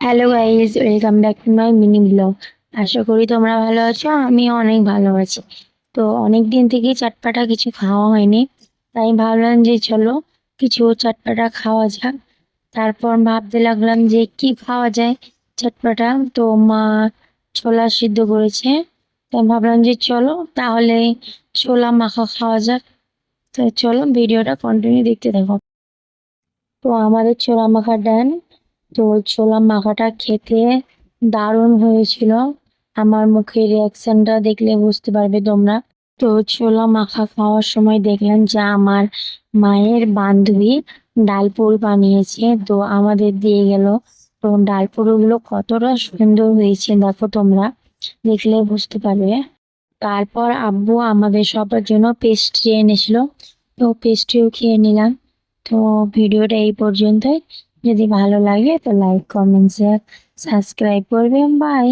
Hello guys welcome back to my mini blog আশা করি তোমরা ভালো আছো আমি অনেক ভালো আছি। তো অনেক দিন থেকেই চাটপাটা কিছু খাওয়া হয়নি, তাই ভাবলাম যে চলো কিছু চাটপাটা খাওয়া যাক। তারপর ভাবতে লাগলাম যে কি খাওয়া যায় চাটপাটা। তো মা ছোলা সিদ্ধ করেছে তাই ভাবলাম যে চলো তাহলে ছোলা মাখা খাওয়া যাক। তো চলো ভিডিওটা কন্টিনিউ দেখতে থাকো। তো আমাদের ছোলা মাখা ডান তো ছোলা মাখাটা খেতে দারুণ হয়েছিল। আমার মুখের রিয়াকশনটা দেখলে বুঝতে পারবে তোমরা। তো ছোলা মাখা খাওয়ার সময় দেখলাম যে আমার মায়ের বান্ধবী ডালপুরি বানিয়েছে। তো আমাদের দিয়ে গেল। তো ডালপুরিগুলো কতটা সুন্দর হয়েছে দেখো তোমরা। দেখলে বুঝতে পারবে। তারপর আব্বু আমাদের সবার জন্য পেস্ট্রি এনেছিল। তো পেস্ট্রিও খেয়ে নিলাম। তো ভিডিওটা এই পর্যন্তই। যদি ভালো লাগে তো লাইক কমেন্ট শেয়ার সাবস্ক্রাইব করবেন। বাই